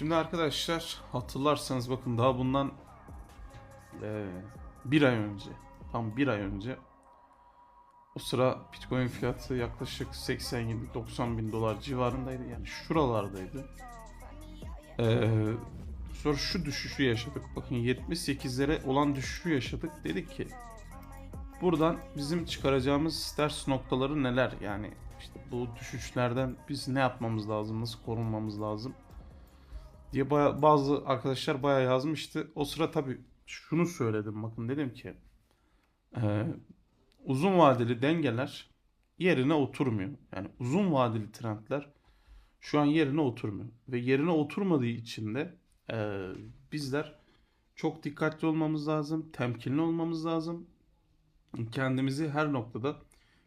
Şimdi arkadaşlar hatırlarsanız bakın daha bundan eee, bir ay önce tam bir ay önce o sıra Bitcoin fiyatı yaklaşık 87-90 bin dolar civarındaydı. Yani şuralardaydı. Eee, sonra şu düşüşü yaşadık. Bakın 78'lere olan düşüşü yaşadık. Dedik ki buradan bizim çıkaracağımız ders noktaları neler? Yani işte bu düşüşlerden biz ne yapmamız lazım nasıl korunmamız lazım diye bazı arkadaşlar bayağı yazmıştı. O sıra tabii şunu söyledim bakın dedim ki e, uzun vadeli dengeler yerine oturmuyor. Yani uzun vadeli trendler şu an yerine oturmuyor. Ve yerine oturmadığı için de e, bizler çok dikkatli olmamız lazım, temkinli olmamız lazım. Kendimizi her noktada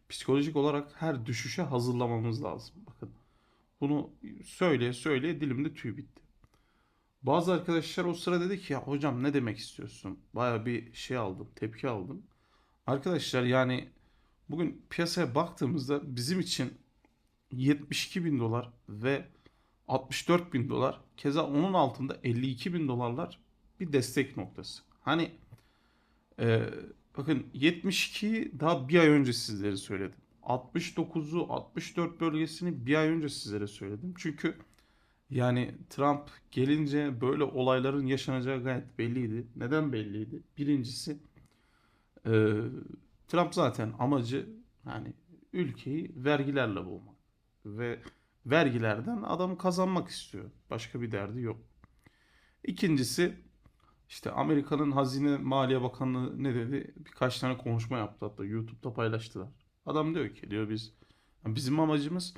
psikolojik olarak her düşüşe hazırlamamız lazım. Bakın bunu söyleye söyleye dilimde tüy bitti. Bazı arkadaşlar o sıra dedi ki ya hocam ne demek istiyorsun? Baya bir şey aldım, tepki aldım. Arkadaşlar yani bugün piyasaya baktığımızda bizim için 72 bin dolar ve 64 bin dolar keza onun altında 52 bin dolarlar bir destek noktası. Hani e, bakın 72'yi daha bir ay önce sizlere söyledim. 69'u 64 bölgesini bir ay önce sizlere söyledim. Çünkü yani Trump gelince böyle olayların yaşanacağı gayet belliydi. Neden belliydi? Birincisi e, Trump zaten amacı yani ülkeyi vergilerle boğmak ve vergilerden adam kazanmak istiyor. Başka bir derdi yok. İkincisi işte Amerika'nın Hazine Maliye Bakanlığı ne dedi? Birkaç tane konuşma yaptı hatta YouTube'da paylaştılar. Adam diyor ki diyor biz bizim amacımız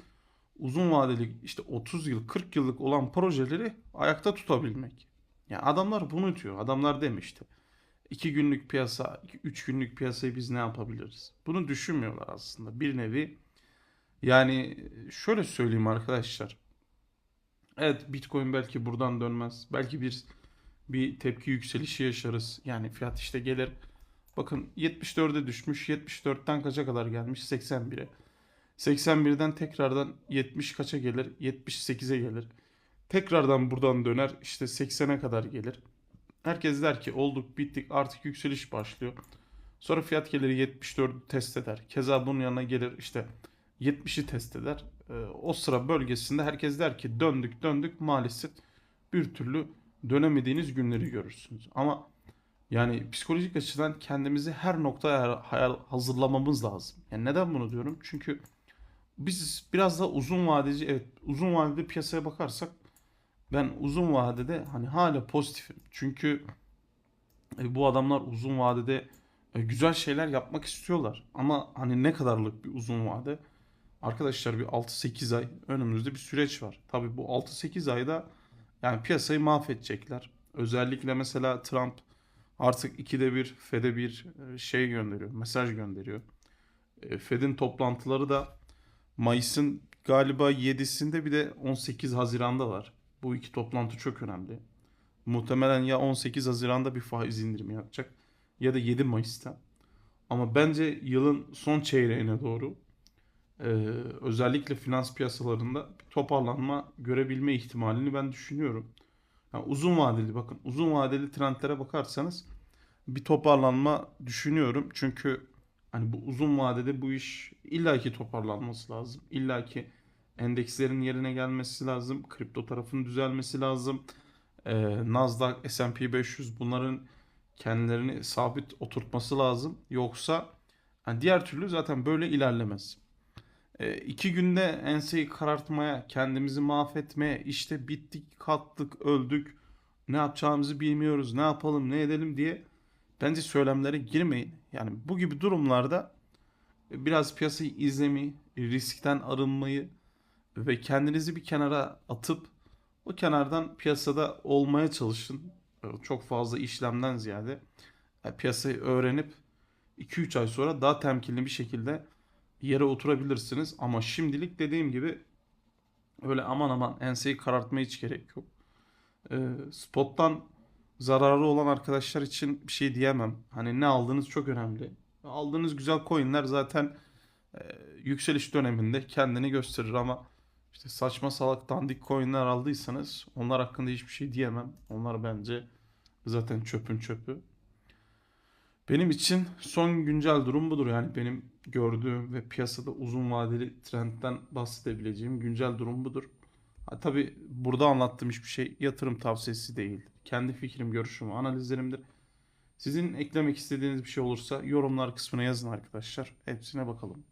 uzun vadeli işte 30 yıl 40 yıllık olan projeleri ayakta tutabilmek. Yani adamlar bunu diyor. Adamlar demişti. 2 günlük piyasa, 3 günlük piyasayı biz ne yapabiliriz? Bunu düşünmüyorlar aslında. Bir nevi yani şöyle söyleyeyim arkadaşlar. Evet Bitcoin belki buradan dönmez. Belki bir bir tepki yükselişi yaşarız. Yani fiyat işte gelir. Bakın 74'e düşmüş. 74'ten kaça kadar gelmiş? 81'e. 81'den tekrardan 70 kaça gelir? 78'e gelir. Tekrardan buradan döner işte 80'e kadar gelir. Herkes der ki olduk bittik artık yükseliş başlıyor. Sonra fiyat gelir 74'ü test eder. Keza bunun yanına gelir işte 70'i test eder. Ee, o sıra bölgesinde herkes der ki döndük döndük maalesef bir türlü dönemediğiniz günleri görürsünüz. Ama yani psikolojik açıdan kendimizi her noktaya hazırlamamız lazım. Yani neden bunu diyorum? Çünkü biz biraz da uzun vadeci evet uzun vadede piyasaya bakarsak ben uzun vadede hani hala pozitifim. Çünkü e, bu adamlar uzun vadede e, güzel şeyler yapmak istiyorlar. Ama hani ne kadarlık bir uzun vade? Arkadaşlar bir 6-8 ay önümüzde bir süreç var. Tabii bu 6-8 ayda yani piyasayı mahvedecekler. Özellikle mesela Trump artık ikide bir Fed'e bir e, şey gönderiyor, mesaj gönderiyor. E, Fed'in toplantıları da Mayıs'ın galiba 7'sinde bir de 18 Haziran'da var. Bu iki toplantı çok önemli. Muhtemelen ya 18 Haziran'da bir faiz indirimi yapacak ya da 7 Mayıs'ta. Ama bence yılın son çeyreğine doğru e, özellikle finans piyasalarında bir toparlanma görebilme ihtimalini ben düşünüyorum. Yani uzun vadeli bakın uzun vadeli trendlere bakarsanız bir toparlanma düşünüyorum. Çünkü hani bu uzun vadede bu iş illaki toparlanması lazım. İllaki endekslerin yerine gelmesi lazım. Kripto tarafının düzelmesi lazım. Ee, Nasdaq, S&P 500 bunların kendilerini sabit oturtması lazım. Yoksa hani diğer türlü zaten böyle ilerlemez. E, iki günde enseyi karartmaya, kendimizi mahvetmeye, işte bittik, kattık, öldük, ne yapacağımızı bilmiyoruz, ne yapalım, ne edelim diye bence söylemlere girmeyin. Yani bu gibi durumlarda biraz piyasayı izlemeyi, riskten arınmayı ve kendinizi bir kenara atıp o kenardan piyasada olmaya çalışın. E, Çok fazla işlemden ziyade e, piyasayı öğrenip 2-3 ay sonra daha temkinli bir şekilde yere oturabilirsiniz. Ama şimdilik dediğim gibi öyle aman aman enseyi karartmaya hiç gerek yok. Spottan zararı olan arkadaşlar için bir şey diyemem. Hani ne aldığınız çok önemli. Aldığınız güzel coinler zaten e, yükseliş döneminde kendini gösterir ama işte saçma salak dandik coinler aldıysanız onlar hakkında hiçbir şey diyemem. Onlar bence zaten çöpün çöpü. Benim için son güncel durum budur. Yani benim gördüğüm ve piyasada uzun vadeli trendten bahsedebileceğim güncel durum budur. Ha, tabii burada anlattığım hiçbir şey yatırım tavsiyesi değil. Kendi fikrim, görüşüm, analizlerimdir. Sizin eklemek istediğiniz bir şey olursa yorumlar kısmına yazın arkadaşlar. Hepsine bakalım.